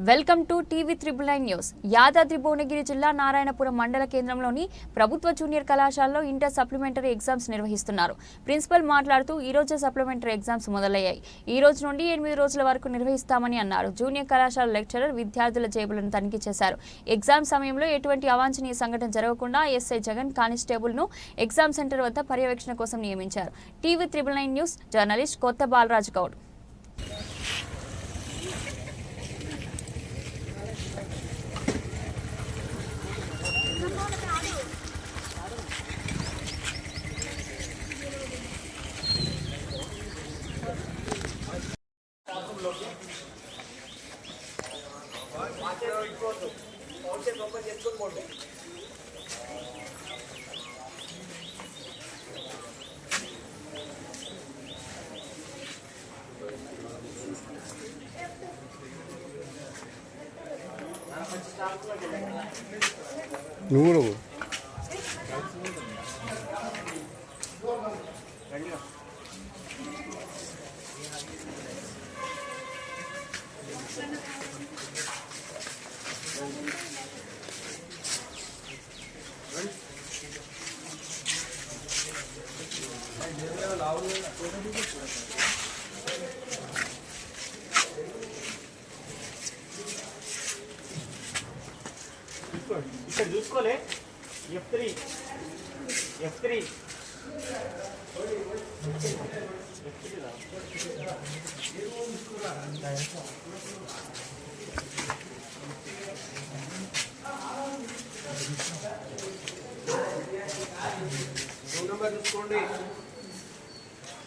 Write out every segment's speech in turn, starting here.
Welcome to TV triple nine news. Yadadri Bhuvanagiri జిల్లా నారాయణపురం మండల కేంద్రంలోని ప్రభుత్వ జూనియర్ కళాశాలలో ఇంటర్ సప్లిమెంటరీ ఎగ్జామ్స్ నిర్వహిస్తున్నారు. ప్రిన్సిపల్ మాట్లాడుతూ ఈ రోజు సప్లిమెంటరీ ఎగ్జామ్స్ మొదలయ్యాయి. ఈ రోజు నుండి ఎనిమిది రోజుల వరకు నిర్వహిస్తామని అన్నారు. జూనియర్ కళాశాల లెక్చరర్ విద్యార్థుల జేబులను తనిఖీ చేశారు. ఎగ్జామ్ సమయంలో ఎటువంటి అవాంఛనీయ సంఘటన జరగకుండా ఎస్ఐ జగన్ కానిస్టేబుల్ను ఎగ్జామ్ సెంటర్ వద్ద పర్యవేక్షణ కోసం నియమించారు. TV triple nine news journalist కొత్త బాలరాజు గౌడ్. నువ్వు నువ్వు. ఇక్కడ చూసుకోలే. ఎఫ్ త్రీ ఎఫ్ త్రీ చూసుకోండి.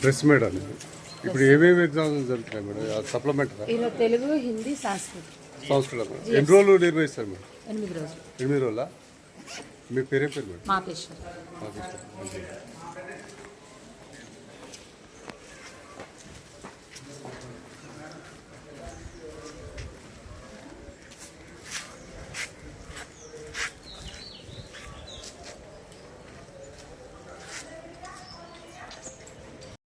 Dress madam. ఇప్పుడు ఏమేమి ఎగ్జామ్స్ జరుగుతున్నాయి మేడం సప్లిమెంటరీ ఈరోజు తెలుగు హిందీ సంస్కృతం. సంస్కృతం. మేడం ఎన్ని రోజులు నిర్వహిస్తారు మేడం ఎనిమిది రోజులు. ఎనిమిది రోజులా? మీ పేరేం పేరు మేడం మాపేశ్వర్. మాకు ఇష్టం. మంచిది.